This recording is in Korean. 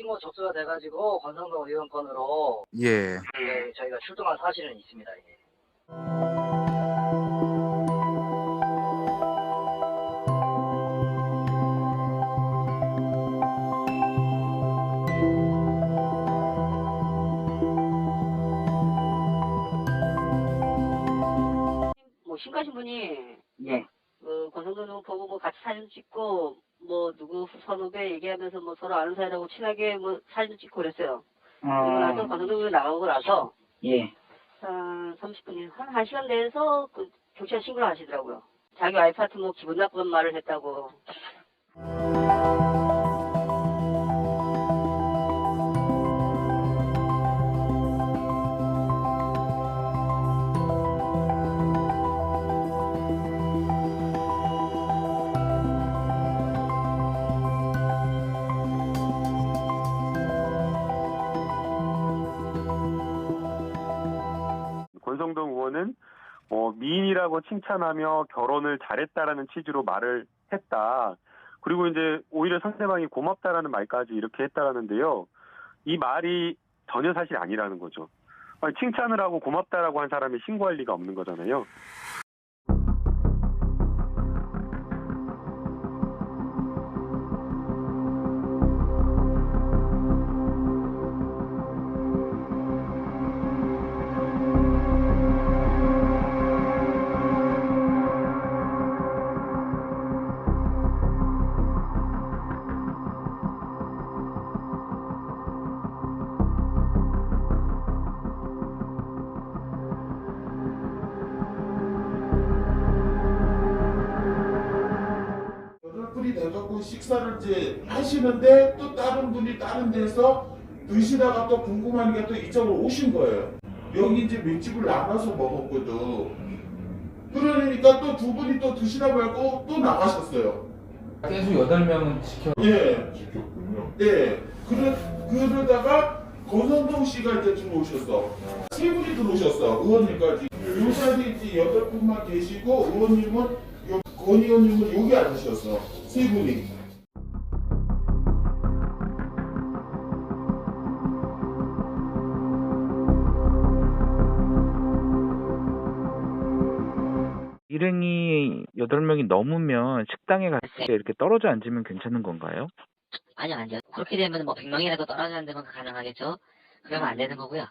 뭐 접수가 돼가지고 권성동 의원 건으로 예. 예, 저희가 출동한 사실은 있습니다. 예. 뭐 신가신 분이 예. 그 권성동 의원 보고 뭐 같이 사진 찍고 뭐 누구 선후배 얘기하면서 뭐 서로 아는 사이라고 친하게 뭐 사진 찍고 그랬어요. 그러고 나서 권성동 의원 나가고 나서 예. 한 30분이 한 1시간 내에서 그 경찰 신고를 하시더라고요. 자기 와이프한테 뭐 기분 나쁜 말을 했다고. 권성동 의원은 어, 미인이라고 칭찬하며 결혼을 잘했다라는 취지로 말을 했다. 그리고 이제 오히려 상대방이 고맙다라는 말까지 이렇게 했다라는데요. 이 말이 전혀 사실이 아니라는 거죠. 아니, 칭찬을 하고 고맙다라고 한 사람이 신고할 리가 없는 거잖아요. 분이 돼갖고 식사를 이제 하시는데 또 다른 분이 다른 데서 드시다가 또 궁금한 게 또 이쪽으로 오신 거예요. 여기 이제 맷집을 나눠서 먹었거든. 그러니까 또 두 분이 또 드시라고 하고 또 나가셨어요. 계속 여덟 명은 지켜. 예. 지켰군요. 예. 그러, 그러다가 권선동 씨가 이제 들어오셨어. 세 분이 들어오셨어. 의원님까지. 요 자리에 이제 여덟 분만 계시고 의원님은 요, 권 의원님은 여기 앉으셨어. 세 분이. 일행이 8명이 넘으면 식당에 갔을 때 이렇게 떨어져 앉으면 괜찮은 건가요? 아니요, 아니요. 그렇게 되면 뭐 100명이라도 떨어지는 데만 가능하겠죠? 그러면 안 되는 거고요.